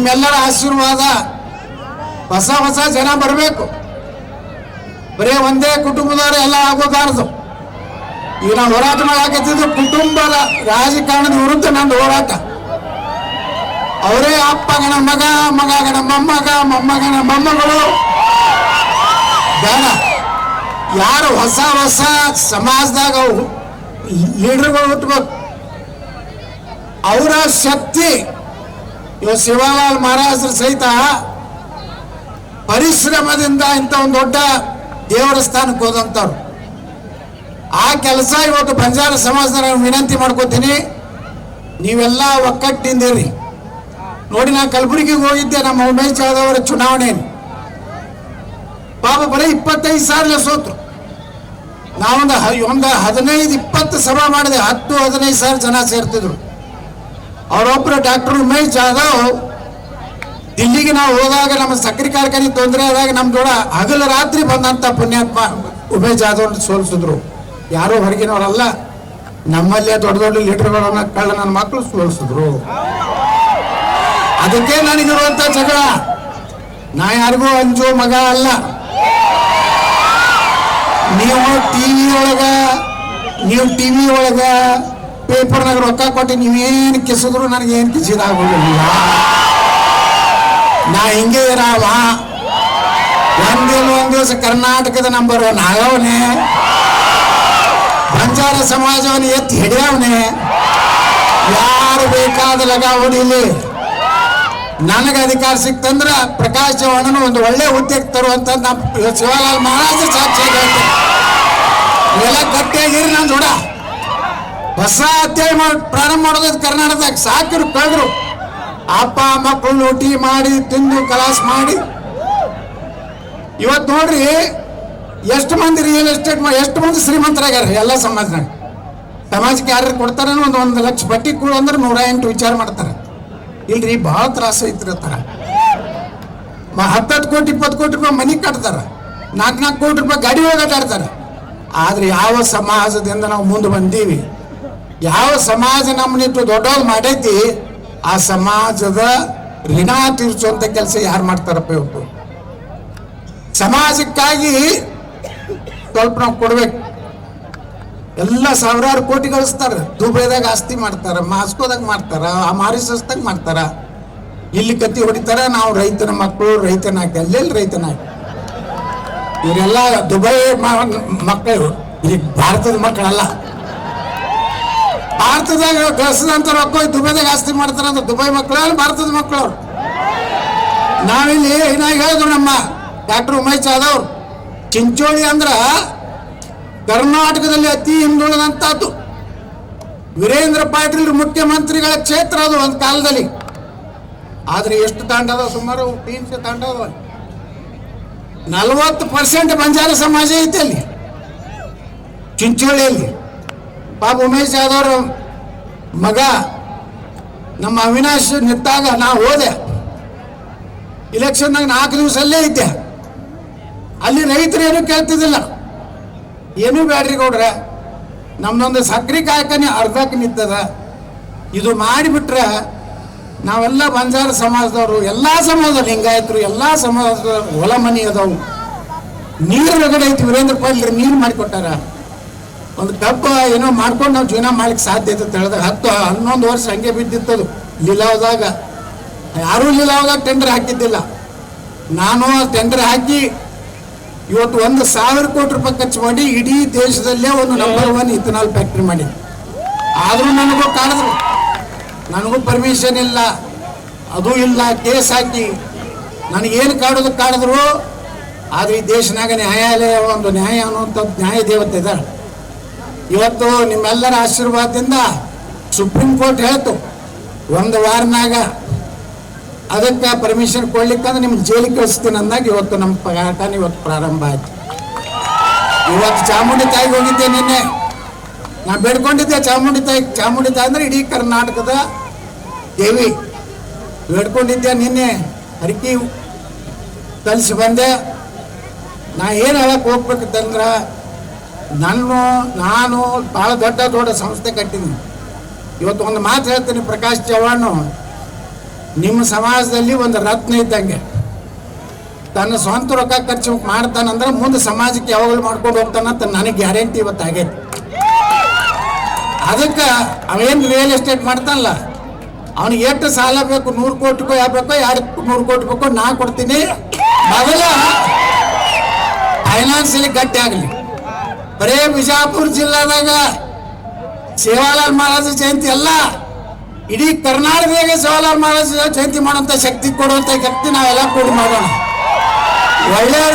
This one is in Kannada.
ನಿಮ್ಮೆಲ್ಲರ ಆಶೀರ್ವಾದ. ಹೊಸ ಹೊಸ ಜನ ಬರಬೇಕು. ಬರೀ ಒಂದೇ ಕುಟುಂಬದವರು ಎಲ್ಲ ಆಗೋಬಾರದು. ಈಗ ನಾವು ಹೋರಾಟ ಮಾಡಾಕತ್ತಿದ್ದು ಕುಟುಂಬದ ರಾಜಕಾರಣದ ವಿರುದ್ಧ ನಂದು ಹೋರಾಟ. ಅವರೇ ಅಪ್ಪಗನ ಮಗ ಮಗಗನ ಮೊಮ್ಮಗ ಮೊಮ್ಮಗನ ಮೊಮ್ಮಗಳು. ಬೇಡ. ಯಾರು ಹೊಸ ಹೊಸ ಸಮಾಜದಾಗ ಲೀಡರ್ಗಳು ಹುಟ್ಟಬೇಕು ಅವರ ಶಕ್ತಿ ಇವ ಶಿವಲಾಲ್ ಮಹಾರಾಜರು ಸಹಿತ ಪರಿಶ್ರಮದಿಂದ ಇಂಥ ಒಂದು ದೊಡ್ಡ ದೇವರ ಸ್ಥಾನಕ್ಕೆ ಹೋದಂಥವ್ರು. ಆ ಕೆಲಸ ಇವತ್ತು ಬಂಜಾರ ಸಮಾಜದ ವಿನಂತಿ ಮಾಡ್ಕೋತೀನಿ, ನೀವೆಲ್ಲ ಒಕ್ಕಟ್ಟಿಂದಿರಿ ನೋಡಿ ನಾ ಕಲಬುರಗಿಗೆ ಹೋಗಿದ್ದೆ, ನಮ್ಮ ಉಮೇಶ್ ಜಾಧವ್ ಅವರ ಚುನಾವಣೆಯಲ್ಲಿ. ಪಾಪ ಬರೀ ಇಪ್ಪತ್ತೈದು ಸಾವಿರ ಸೋತ್ರು. ನಾವೊಂದು ಒಂದು ಹದಿನೈದು ಇಪ್ಪತ್ತು ಸಭಾ ಮಾಡಿದೆ, ಹತ್ತು ಹದಿನೈದು ಸಾವಿರ ಜನ ಸೇರ್ತಿದ್ರು. ಅವರೊಬ್ಬರು ಡಾಕ್ಟರ್ ಉಮೇಶ್ ಜಾಧವ್ ದಿಲ್ಲಿಗೆ ನಾವು ಹೋದಾಗ ನಮ್ಮ ಸಕ್ಕರೆ ಕಾರ್ಖಾನೆ ತೊಂದರೆ ಆದಾಗ ನಮ್ಮ ಜೋಡ ಹಗಲು ರಾತ್ರಿ ಬಂದಂತ ಪುಣ್ಯಾತ್ಮ ಉಮೇಶ್ ಜಾಧವ್ ಸೋಲಿಸಿದ್ರು. ಯಾರು ಹೊರಗಿನವರಲ್ಲ, ನಮ್ಮಲ್ಲೇ ದೊಡ್ಡ ದೊಡ್ಡ ಲೀಡರ್ಗಳನ್ನ ಕಳ್ಳ ನನ್ನ ಮಕ್ಕಳು ಸೋಲಿಸಿದ್ರು. ಅದಕ್ಕೆ ನನಗಿರುವಂತ ಜಗಳ. ನಾ ಯಾರಿಗೂ ಅಂಜು ಮಗ ಅಲ್ಲ. ನೀವು ಟಿವಿ ಒಳಗ, ನೀವು ಟಿವಿ ಒಳಗ ಪೇಪರ್ನಾಗ ರೊಕ್ಕ ಕೊಟ್ಟು ನೀವೇನು ಕಿಸಿದ್ರು ನನಗೆ ಏನು ಕಿಸಿದಾಗೋದಿಲ್ಲ. ನಾ ಹಿಂಗೆ ಇರಾವ. ಒಂದಿಲ್ಲ ಒಂದ್ ದಿವಸ ಕರ್ನಾಟಕದ ನಂಬರ್ ಒನ್ ಆಗವನೆ. ಬಂಜಾರ ಸಮಾಜವನ್ನು ಎತ್ತಿ ಹಿಡಿಯವನೆ. ಯಾರು ಬೇಕಾದ ಲಗ ಹೊಡಿಲಿ. ನನಗೆ ಅಧಿಕಾರ ಸಿಕ್ತಂದ್ರ ಪ್ರಕಾಶ್ ಚವ್ಹಾಣನು ಒಂದು ಒಳ್ಳೆ ಹುದ್ದೆಗೆ ತರುವಂತ ನಮ್ಮ ಶಿವಲಾಲ್ ಮಹಾರಾಜ ಸಾಕ್ಷಿ ಎಲ್ಲ ಗಟ್ಟಿಯಾಗಿರಿ ನಾನು ನೋಡ ಹೊಸ ಅಧ್ಯಾಯ ಮಾಡಿ ಪ್ರಾರಂಭ ಮಾಡೋದು ಕರ್ನಾಟಕದಾಗ ಸಾಕಿರು ಕಳೆದ್ರು ಅಪ್ಪ, ಮಕ್ಕಳು ಲೂಟಿ ಮಾಡಿ, ತಿಂದು ಕಲಾಸ್ ಮಾಡಿ. ಇವತ್ತು ನೋಡ್ರಿ, ಎಷ್ಟು ಮಂದಿ ರಿಯಲ್ ಎಸ್ಟೇಟ್ ಎಷ್ಟು ಮಂದಿ ಶ್ರೀಮಂತರಾಗ್ಯಾರ ಎಲ್ಲ ಸಮಾಜದಾಗ? ಸಮಾಜಕ್ಕೆ ಯಾರು ಕೊಡ್ತಾರೆ ಒಂದು ಒಂದು ಲಕ್ಷ ಬಟ್ಟಿ ಕೊಡು ಅಂದ್ರೆ ನೂರ ಎಂಟು ವಿಚಾರ ಮಾಡ್ತಾರೆ. ಇಲ್ರಿ, ಭಾಳ ತ್ರಾಸ ಐತ್ರಿ ತರ ಹತ್ತತ್ತು ಕೋಟಿ, ಇಪ್ಪತ್ತು ಕೋಟಿ ರೂಪಾಯಿ ಮನಿ ಕಟ್ತಾರ. ನಾಲ್ಕು ನಾಲ್ಕು ಕೋಟಿ ರೂಪಾಯಿ ಗಾಡಿ ಹೋಗಾಟಾಡ್ತಾರೆ ಆದ್ರೆ ಯಾವ ಸಮಾಜದಿಂದ ನಾವು ಮುಂದೆ ಬಂದೀವಿ? ಯಾವ ಸಮಾಜ ನಮ್ಮನ್ನಿಟ್ಟು ದೊಡ್ಡವ್ರು ಮಾಡೈತಿ, ಆ ಸಮಾಜದ ಋಣ ತೀರ್ಸುವಂತ ಕೆಲಸ ಯಾರು ಮಾಡ್ತಾರಪ್ಪ ಇವತ್ತು ಸಮಾಜಕ್ಕಾಗಿ ಸ್ವಲ್ಪ ನಾವು ಕೊಡ್ಬೇಕು. ಎಲ್ಲ ಸಾವಿರಾರು ಕೋಟಿ ಗಳಿಸ್ತಾರೆ. ದುಬೈದಾಗ ಆಸ್ತಿ ಮಾಡ್ತಾರ, ಮಾಸ್ಕೋದಾಗ ಮಾಡ್ತಾರ ಆ ಮಾರಿಸಸ್ದಾಗ ಮಾಡ್ತಾರ. ಇಲ್ಲಿ ಕತ್ತಿ ಹೊಡಿತಾರ, ನಾವು ರೈತನ ಮಕ್ಕಳು, ರೈತನ ಹಾಕಿ, ಅಲ್ಲೆಲ್ಲಿ ರೈತನ ಇವರೆಲ್ಲ ದುಬೈ ಮಕ್ಕಳು ಈ ಭಾರತದ ಮಕ್ಕಳಲ್ಲ. ಭಾರತದಾಗ ಗಳಿಸಿದಂತ ರೊಕ್ಕ ದುಬೈದಾಗ ಆಸ್ತಿ ಮಾಡ್ತಾರ ಅಂದ್ರೆ ದುಬೈ ಮಕ್ಕಳು ಭಾರತದ ಮಕ್ಕಳು. ನಾವಿಲ್ಲಿ ಏನಾಗಿ ಹೇಳಿದ್ರು ನಮ್ಮ ಡಾಕ್ಟರ್ ಉಮೇಶ್ ಜಾಧವ್ ಚಿಂಚೋಳಿ ಅಂದ್ರ ಕರ್ನಾಟಕದಲ್ಲಿ ಅತಿ ಹಿಂದುಳಿದಂತದ್ದು ವೀರೇಂದ್ರ ಪಾಟೀಲ್ ಮುಖ್ಯಮಂತ್ರಿಗಳ ಕ್ಷೇತ್ರ ಅದು ಒಂದು ಕಾಲದಲ್ಲಿ. ಆದ್ರೆ ಎಷ್ಟು ತಾಂಡದ ಸುಮಾರು ಟೀಮ್ಸ್ ತಾಂಡದ ನಲವತ್ತು ಪರ್ಸೆಂಟ್ ಬಂಜಾರ ಸಮಾಜ ಐತೆ ಅಲ್ಲಿ, ಚಿಂಚೋಳಿಯಲ್ಲಿ. ಪಾಪ ಉಮೇಶ್ ಯಾದವ್ ಮಗ, ನಮ್ಮ ಅವಿನಾಶ್ ನಿಂತಾಗ ನಾ ಹೋದೆ. ಇಲೆಕ್ಷನ್ದಾಗ ನಾಲ್ಕು ದಿವಸ ಅಲ್ಲೇ ಇದ್ದೆ. ಅಲ್ಲಿ ರೈತರು ಏನೂ ಕೇಳ್ತಿದ್ದಿಲ್ಲ. ಏನೂ ಬ್ಯಾಡ್ರಿ ಗೌಡ್ರೆ ನಮ್ಮದೊಂದು ಸಕ್ರೆ ಕಾಯಕನೆ ಅರ್ಧಕ್ಕೆ ನಿಂತದ. ಇದು ಮಾಡಿಬಿಟ್ರೆ ನಾವೆಲ್ಲ ಬಂಜಾರ ಸಮಾಜದವರು, ಎಲ್ಲ ಸಮಾಜ ಲಿಂಗಾಯತರು, ಎಲ್ಲ ಸಮಾಜದ ಹೊಲ ಮನೆ ಅದಾವು. ನೀರು ಒಳಗಡೆ ಐತಿ, ವೀರೇಂದ್ರ ಪಾಟೀಲ್ ನೀರು ಮಾಡಿಕೊಟ್ಟಾರ. ಒಂದು ಕಬ್ಬ ಏನೋ ಮಾಡ್ಕೊಂಡು ನಾವು ಜೀವನ ಮಾಡ್ಲಿಕ್ಕೆ ಸಾಧ್ಯ ಐತೆ ಹೇಳಿದಾಗ ಹತ್ತು ಹನ್ನೊಂದು ವರ್ಷ ಹಂಗೆ ಬಿದ್ದಿತ್ತದು ಲೀಲಾವದಾಗ. ಯಾರೂ ಲೀಲಾವದಾಗ ಟೆಂಡರ್ ಹಾಕಿದ್ದಿಲ್ಲ. ನಾನು ಆ ಟೆಂಡರ್ ಹಾಕಿ ಇವತ್ತು ಒಂದು ಸಾವಿರ ಕೋಟಿ ರೂಪಾಯಿ ಖರ್ಚು ಮಾಡಿ ಇಡೀ ದೇಶದಲ್ಲೇ ಒಂದು ನಂಬರ್ ಒನ್ ಇಥನಾಲ್ ಫ್ಯಾಕ್ಟ್ರಿ ಮಾಡಿ ಆದರೂ ನನಗೂ ಕಾಡಿದ್ರು ನನಗೂ ಪರ್ಮಿಷನ್ ಇಲ್ಲ. ಅದು ಇಲ್ಲ ಕೇಸ್ ಹಾಕಿ. ನನಗೇನು ಕಾಡೋದು ಕಾಡಿದ್ರು. ಆದ್ರೆ ಈ ದೇಶನಾಗ ನ್ಯಾಯಾಲಯ ಒಂದು ನ್ಯಾಯ ಅನ್ನುವಂಥದ್ದು ನ್ಯಾಯ ದೇವತೆ ಇದ್ದಾರೆ. ಇವತ್ತು ನಿಮ್ಮೆಲ್ಲರ ಆಶೀರ್ವಾದದಿಂದ ಸುಪ್ರೀಂ ಕೋರ್ಟ್ ಹೇಳ್ತು, ಒಂದು ವಾರನಾಗ ಅದಕ್ಕೆ ಪರ್ಮಿಷನ್ ಕೊಡ್ಲಿಕ್ಕಂದ್ರೆ ನಿಮ್ಗೆ ಜೈಲಿಗೆ ಕಳಿಸ್ತೀನಿ ಅಂದಾಗ ಇವತ್ತು ನಮ್ಮ ಪಗಾಟನ ಇವತ್ತು ಪ್ರಾರಂಭ ಆಯ್ತು. ಇವತ್ತು ಚಾಮುಂಡಿ ತಾಯಿಗೆ ಹೋಗಿದ್ದೆ ನಿನ್ನೆ. ನಾ ಬೇಡ್ಕೊಂಡಿದ್ದೆ ಚಾಮುಂಡಿ ತಾಯಿ ಚಾಮುಂಡಿ ತಾಯಿ ಅಂದ್ರೆ ಇಡೀ ಕರ್ನಾಟಕದ ದೇವಿ. ಬೇಡ್ಕೊಂಡಿದ್ದೆ ನಿನ್ನೆ ಹರಕಿ ಕಲಿಸಿ ಬಂದೆ. ನಾ ಏನು ಹೇಳಕ್ ಹೋಗ್ಬೇಕಂತಂದ್ರ ನನ್ನ, ನಾನು ಭಾಳ ದೊಡ್ಡ ದೊಡ್ಡ ಸಂಸ್ಥೆ ಕಟ್ಟಿದ್ದೀನಿ ಇವತ್ತು ಒಂದು ಮಾತು ಹೇಳ್ತೀನಿ ಪ್ರಕಾಶ್ ಚವ್ಹಾಣ್. ನಿಮ್ಮ ಸಮಾಜದಲ್ಲಿ ಒಂದು ರತ್ನ ಇದ್ದಂಗೆ. ತನ್ನ ಸ್ವಂತ ರೊಕ್ಕ ಖರ್ಚು ಮಾಡ್ತಾನಂದ್ರೆ ಮುಂದೆ ಸಮಾಜಕ್ಕೆ ಯಾವಾಗಲೂ ಮಾಡ್ಕೊಂಡು ಹೋಗ್ತಾನಂತ ನನಗೆ ಗ್ಯಾರಂಟಿ ಇವತ್ತು ಆಗೈತೆ. ಅದಕ್ಕೆ ಅವೇನು ರಿಯಲ್ ಎಸ್ಟೇಟ್ ಮಾಡ್ತಾನಲ್ಲ, ಅವನಿಗೆ ಎಷ್ಟು ಸಾಲ ಬೇಕು, ನೂರು ಕೋಟಿಗೋ ಯಾವ ಬೇಕೋ ಎರಡು ನೂರು ಕೋಟಿ ಬೇಕೋ ನಾ ಕೊಡ್ತೀನಿ. ಮೊದಲ ಫೈನಾನ್ಸಿಯಲಿ ಗಟ್ಟಿ ಆಗಲಿ. ಬರೇ ಬಿಜಾಪುರ ಜಿಲ್ಲಾದಾಗ ಸೇವಾಲಾಲ್ ಮಹಾರಾಜ ಜಯಂತಿ ಅಲ್ಲ, ಇಡೀ ಕರ್ನಾಟಕದಾಗ ಸೇವಾಲಾಲ್ ಮಹಾರಾಜ ಜಯಂತಿ ಮಾಡುವಂತ ಶಕ್ತಿ ಕೊಡುವಂತ ಶಕ್ತಿ ನಾವೆಲ್ಲ ಕೂಡ ಮಾಡೋಣ. ಒಳ್ಳೆಯ